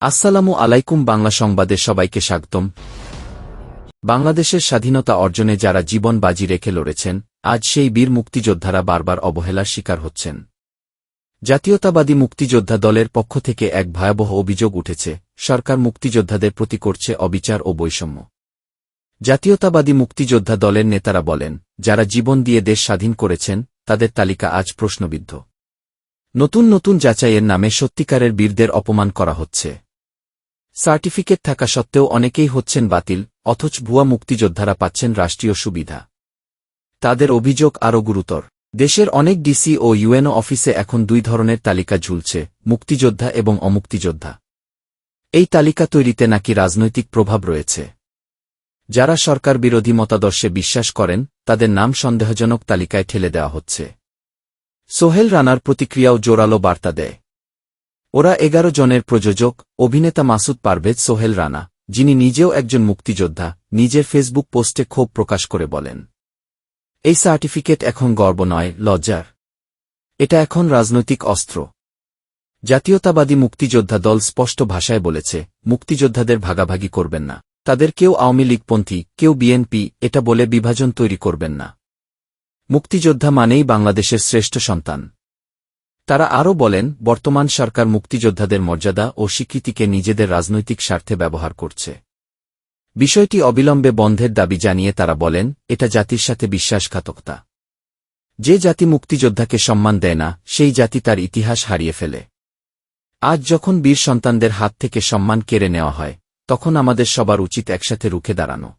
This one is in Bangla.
আসসালামু আলাইকুম বাংলা সংবাদে সবাইকে স্বাগতম। বাংলাদেশের স্বাধীনতা অর্জনে যারা জীবন বাজি রেখে লড়েছেন, আজ সেই বীর মুক্তিযোদ্ধারা বারবার অবহেলার শিকার হচ্ছেন। জাতীয়তাবাদী মুক্তিযোদ্ধা দলের পক্ষ থেকে এক ভয়াবহ অভিযোগ উঠেছে, সরকার মুক্তিযোদ্ধাদের প্রতি করছে অবিচার ও বৈষম্য। জাতীয়তাবাদী মুক্তিযোদ্ধা দলের নেতারা বলেন, যারা জীবন দিয়ে দেশ স্বাধীন করেছেন, তাদের তালিকা আজ প্রশ্নবিদ্ধ। নতুন নতুন যাচাইয়ের নামে সত্যিকারের বীরদের অপমান করা হচ্ছে। সার্টিফিকেট থাকা সত্ত্বেও অনেকেই হচ্ছেন বাতিল, অথচ ভুয়া মুক্তিযোদ্ধারা পাচ্ছেন রাষ্ট্রীয় সুবিধা। তাদের অভিযোগ আরও গুরুতর। দেশের অনেক ডিসি ও ইউএনও অফিসে এখন দুই ধরনের তালিকা ঝুলছে, মুক্তিযোদ্ধা এবং অমুক্তিযোদ্ধা। এই তালিকা তৈরিতে নাকি রাজনৈতিক প্রভাব রয়েছে। যারা সরকার বিরোধী মতাদর্শে বিশ্বাস করেন, তাদের নাম সন্দেহজনক তালিকায় ঠেলে দেওয়া হচ্ছে। সোহেল রানার প্রতিক্রিয়াও জোরালো বার্তা দেয়। ওরা এগারো জনের প্রযোজক, অভিনেতা মাসুদ পারভেজ, সোহেল রানা, যিনি নিজেও একজন মুক্তিযোদ্ধা, নিজের ফেসবুক পোস্টে ক্ষোভ প্রকাশ করে বলেন। এই সার্টিফিকেট এখন গর্ব নয়, লজ্জার। এটা এখন রাজনৈতিক অস্ত্র। জাতীয়তাবাদী মুক্তিযোদ্ধা দল স্পষ্ট ভাষায় বলেছে, মুক্তিযোদ্ধাদের ভাগাভাগি করবেন না। তাদের কেউ আওয়ামী লীগপন্থী, কেউ বিএনপি, এটা বলে বিভাজন তৈরি করবেন না। মুক্তিযোদ্ধা মানেই বাংলাদেশের শ্রেষ্ঠ সন্তান। তারা আরও বলেন, বর্তমান সরকার মুক্তিযোদ্ধাদের মর্যাদা ও স্বীকৃতিকে নিজেদের রাজনৈতিক স্বার্থে ব্যবহার করছে। বিষয়টি অবিলম্বে বন্ধের দাবি জানিয়ে তারা বলেন, এটা জাতির সাথে বিশ্বাসঘাতকতা। যে জাতি মুক্তিযোদ্ধাকে সম্মান দেয় না, সেই জাতি তার ইতিহাস হারিয়ে ফেলে। আজ যখন বীর সন্তানদের হাত থেকে সম্মান কেড়ে নেওয়া হয়, তখন আমাদের সবার উচিত একসাথে রুখে দাঁড়ানো।